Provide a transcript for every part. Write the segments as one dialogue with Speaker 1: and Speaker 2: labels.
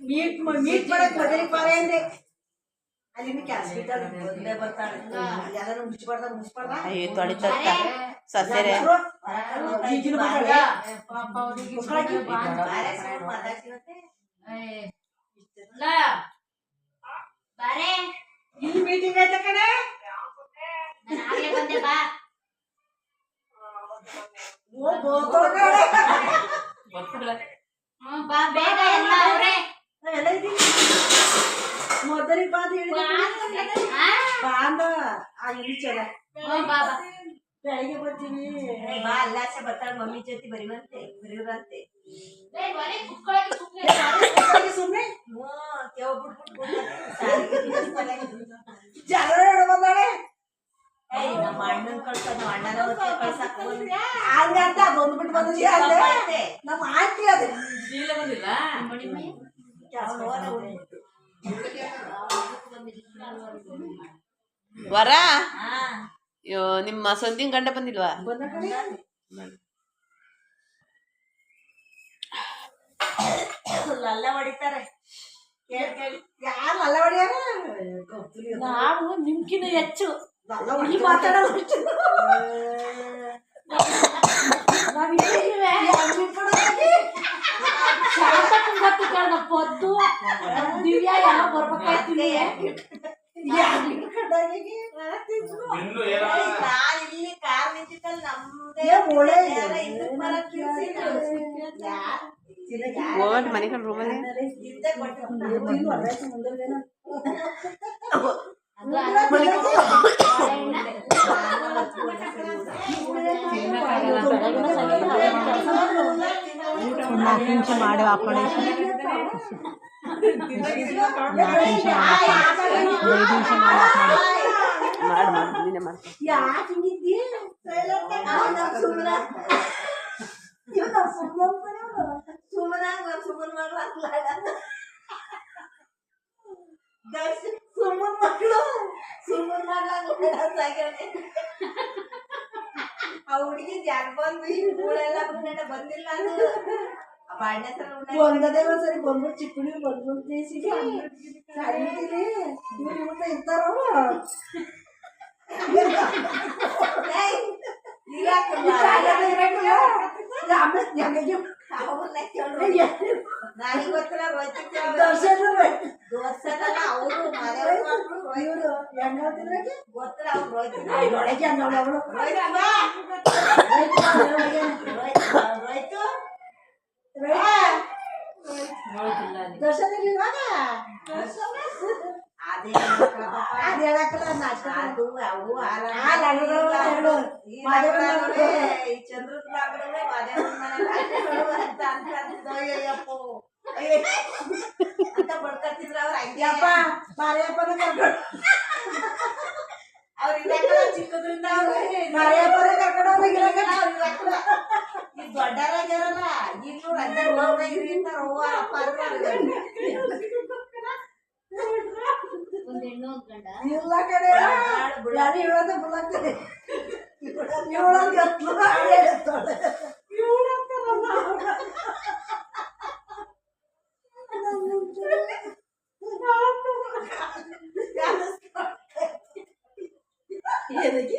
Speaker 1: Meet ಮ- meet ಮಾಡಕ್ ಮದುವೆ ಬಾರೆ ಅಂದೆ ಅಲ್ಲಿ ಕ್ಯಾನ್ಸ್
Speaker 2: ಮೊದ್ಲೇ ಬರ್ತಾಳೆ
Speaker 1: ಎಲ್ಲಾನು ಮುಚ್ಬಾರ್ದ ಮುಚ್ಬಾರ್ದ
Speaker 3: ಅಯ್ಯೋ ತೊಳಿತ ಸಸ್ಯರೆ.
Speaker 1: ಇಲ್ಲಿ ಮೀಟಿಂಗ್ ಐತೆ ಕಣೆ?
Speaker 4: ನಾನು ಆಗ್ಲೇ ಬಂದೆ ಬಾ.
Speaker 1: ಓ ಬೋತೋ ಕಣೆ.
Speaker 4: ಬಾ ಬೇಗ ಎಲ್ಲ ಅವ್ರೆ.
Speaker 1: ಎಲ್ಲ ಮೊದಲಿಗೆ ಬಾಂಧ ಹೇಳಿದ
Speaker 4: ಆ?
Speaker 1: ಬಾಂಧ ಆ ಇಲ್ಲಿ ಚಲ.
Speaker 4: ಬಾ ಬಾ.
Speaker 1: ಬೆಳಿಗ್ಗೆ ಬರ್ತೀವಿ
Speaker 2: ಬಾ ಅಲ್ಲಾಸೆ ಬರ್ತಾಳೆ ಮಮ್ಮಿ ಜೊತೆ ಬರೀವಂತೆ ಬರೀವ್ರಂತೆ
Speaker 4: ಏ, ಬರೀ ಕುತ್ಕೊಳಕ್ಕೆ ಸುಮ್ನೆ
Speaker 1: ಸುಮ್ಮನೆ
Speaker 2: ಹ್ಞೂ ಕೇವ್ ಬಿಟ್ಬಿಟ್ಟು
Speaker 1: ಜನ ಬಂದಾಳೆ
Speaker 2: ನಮ್ಮ ಅಣ್ಣನ ಕಳ್ಸೋ ನಮ್ಮ ಅಣ್ಣನ ಮತ್ತೆ ಕಳ್ಸಕ್ ಹೋಗಿ
Speaker 1: ಹಂಗಂತ ಅದೊಂದು ಬಿಟ್ಟು ಬಂದಿದ್ಯಾ ಅಂದೆ ನಮ್ಮ ಆಂಟಿ ಅದು
Speaker 4: ಮೈ.
Speaker 3: ವರ ನಿಮ್ಮ ಸೊಂದಿನ ಗಂಡ ಬಂದಿಲ್ವಾ?
Speaker 2: ಲಲ್ಲ ಹೊಡಿತಾರೆ
Speaker 1: ಯಾರು ಅಲ್ಲ ಹೊಡಿಯಾರ
Speaker 5: ನಾವು ನಿಮ್ಕಿನ ಹೆಚ್ಚು ಮಾತಾಡೋದು ಶಾಂತ ಪೊದ್ದು ದಿವ್ಯಾ ಎಲ್ಲ ಬರ್ಬೇಕಾಯ್ತೀನಿ
Speaker 2: ಇಲ್ಲಿ ಕಾರ್ ನಿಂತಿದ್ದಲ್ಲ ನಮ್ದೇ
Speaker 3: ಮನೆ ಕಡೆ ರೂಮಲ್ಲಿ
Speaker 6: ಮಾಡಿ ಆಪರೇಷನ್
Speaker 2: ಸುಮ್ಮನೆ
Speaker 1: ಮಕ್ಕಳು
Speaker 2: ಸುಮ್ಮನೆ ಮಾಡ್ಲಾಗ ಆ ಹುಡುಗಿ ಜಾಗ ಬಂದು ಈ ಊಳೆಲ್ಲ ಬಂದಿಲ್ಲ ಅದು ಆ ಬಾಣ್ಯ ಹತ್ರ ಉಣ್ಣಾಗ
Speaker 1: ಒಂದದೇ ಒಂದ್ಸರಿ ಬಂದ್ಬಿಟ್ಟು ಚಿಕ್ಕುಡಿ ಬಂದ್ಬಿಟ್ಟು ದೇಸಿಗೆ ಸಾರಿಬಿಟ್ಟಿರಿ ಇವ್ರು ಇವತ್ತ ಇರ್ತಾರೋ
Speaker 2: ಏಯ್, ಇಲ್ಲ ಕಣವ್ವ.
Speaker 1: ಆಮೇಲೆ ಹೆಂಗೆ
Speaker 2: ಅವ್ರನ್ನ ಕೇಳು. ನನಗ್ ಗೊತ್ತಿಲ್ಲ ರೋಹಿತ್ ಕೇಳು.
Speaker 1: ದರ್ಶನ
Speaker 2: ದೋಸ್ತನಲ್ಲ ಅವ್ರು ಮನೆಯವ್ರ್ ಮಕ್ಳು ರೋಹಿತ್
Speaker 1: ಇವರು ಹೆಂಗ ಹೇಳ್ತಿದ್ರಾಗೆ
Speaker 2: ಗೊತ್ತಿಲ್ಲ ಅವ್ರು ರೋಹಿತ್
Speaker 1: ಒಳಗೆ ಅಂದವಳು ಅವಳು
Speaker 2: ಚಿಕ್ಕದ್ರಿಂದ ಅವ್ರು
Speaker 1: ಮಾರಿಯಪ್ಪನ ಕರ್ಕೊಂಡು ಹೋಗಿರಾಗ
Speaker 2: ಅವ್ರು ಇರಕ್ಕಲ್ಲ. ಈ ದೊಡ್ಡರಾಗ್ಯಾರಲ್ಲ ಇನ್ನು ರಜೆ ಹೋಗ ಇರಿ ಅಂತ ಅವ್ವ ಅಪ್ಪ ಅಂದ್ರು ಅವ್ರಿಗೆ.
Speaker 4: ಒಂದ್ ಹೆಣ್ಣು ಒಂದ್ ಗಂಡ
Speaker 1: ಇಲ್ಲ ಕಡೆ ಯಾರು ಹೇಳೋದ ಬುಲಾಗ್ತದೆ ಹೇಳೋದು ಎತ್ತಲು ಹೇಳ್ತಾಳೆ ಏನಕ್ಕೆ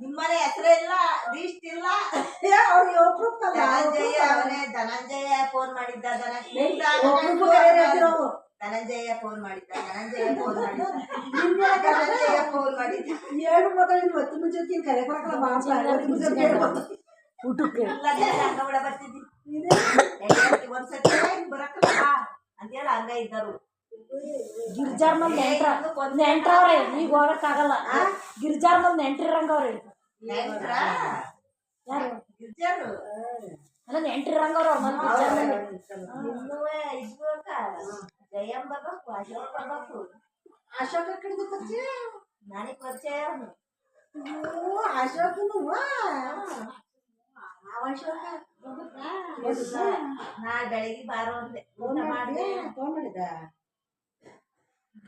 Speaker 2: ನಿಮ್ಮನೆ ಹೆಸರು ಇಲ್ಲ ಲೀಸ್ಟ್ ಇಲ್ಲ.
Speaker 1: ಅವ್ರಿಗೆ ಒಬ್ರು
Speaker 2: ಧನಂಜಯ ಅವನೇ ಧನಂಜಯ ಫೋನ್ ಮಾಡಿದ್ದ. ಧನಂಜಯ ಫೋನ್ ಮಾಡಿದ್ದ. ಧನಂಜಯ ಫೋನ್ ಮಾಡಿದ್ದ. ಧನಂಜಯ ಫೋನ್ ಮಾಡಿದ್ದ.
Speaker 1: ಎರಡು ಮಕ್ಕಳು ಒತ್ತು ಮುಂಚೆ ಕರೆ ಕೊಡಕ್ಕ ಹೇಳ್ಬೋದು.
Speaker 5: ಊಟಕ್ಕೆ.
Speaker 2: ಹಂಗ ಅಂತೇಳಿ ಇದ್ದರು.
Speaker 5: ಗಿರ್ಜಾರ್ ನೆಂಟ್ರ ನೆಂಟ್ರವ್ರೆ ಈಗ ಹೋಗಕ್ಕಾಗಲ್ಲ. ಗಿರ್ಜಾರ್ ಮಂದಿ ನೆಂಟ್ರಿರಂಗವ್ರೆ
Speaker 2: ನೆಂಟ್ರ?
Speaker 5: ಯಾರು?
Speaker 2: ಗಿರ್ಜರು?
Speaker 5: ಅಲ್ಲ ನೆಂಟ್ರಿರಂಗವ್ರ
Speaker 2: ಜಯಂ ಬರ್ಬೇಕು ಅಶೋಕ್ ಬರ್ಬೇಕು.
Speaker 1: ಅಶೋಕ ಕಡೆದು ಪರಿಚಯ?
Speaker 2: ನನಗೆ ಪರಿಚಯ
Speaker 1: ಅಶೋಕನು ಅವ ಅಶೋಕ
Speaker 2: ನಾಳೆ ಬೆಳಿಗ್ಗೆ ಬಾರೋ ಅಂದೆ
Speaker 1: ಫೋನ್
Speaker 2: ಮಾಡಿದೆ
Speaker 1: ಮಾಡಿದೆ ಫೋನ್ ಮಾಡಿದ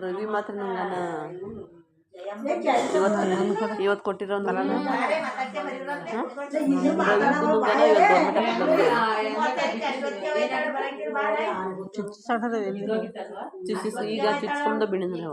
Speaker 3: ರವಿ ಮಾತ್ರ
Speaker 2: ಇವತ್
Speaker 3: ಇವತ್ತು ಕೊಟ್ಟಿರೋ ಚುಚ್ಚಿಸ್ ಈಗ ಚುಚ್ಕೊಂಡು ಬಿಣಿದ್ರು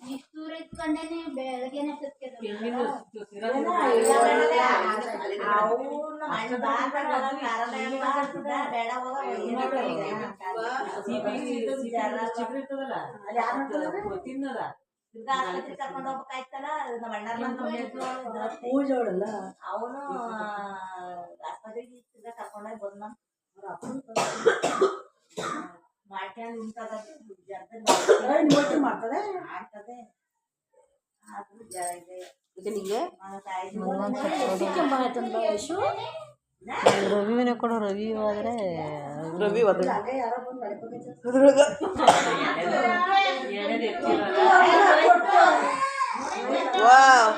Speaker 1: ದರ್ಶನ ವಿಚಾರವಾ
Speaker 4: ಅಲ್ಲ ಇಷ್ಟು ದೂರ ಇಟ್ಕೊಂಡೇನೆ ಬೆಳಗ್ಗೆನೆ
Speaker 2: ಆಸ್ಪತ್ರೆಗೆ ಕರ್ಕೊಂಡು ಹೋಗ್ಬೇಕಾಯ್ತಲ್ಲ. ನಮ್ಮ ಅಣ್ಣ ಅವನು ಆಸ್ಪತ್ರೆಗೆ ತಿರ್ಗಾ ಕರ್ಕೊಂಡೋಗಿ ಬಂದ ಮಾಡ್ಕೊಂಡು ನಿಂತದ
Speaker 1: ನಿಮ್ಮೊಟ್ಟು ಮಾಡ್ತದೆ
Speaker 2: ಮಾಡ್ತದೆ ಆದ್ರೂ ಜ ಇದೆ
Speaker 3: ಇದು ನಿಂಗೆ
Speaker 2: మన ತಾಯಿ
Speaker 5: ಸಿಕ್ಕಿಂಬಾಯ್ತಂದ ವಯಸ್ಸು
Speaker 6: ರವಿನೇ ಕೊಡು ರವಿ ಹೋದ್ರೆ
Speaker 3: ರವಿ ಒದ
Speaker 1: ಹಂಗೆ ಯಾರೋ ಬಂದು ಮಾಡ್ಬೇಕು
Speaker 3: ವಾವ್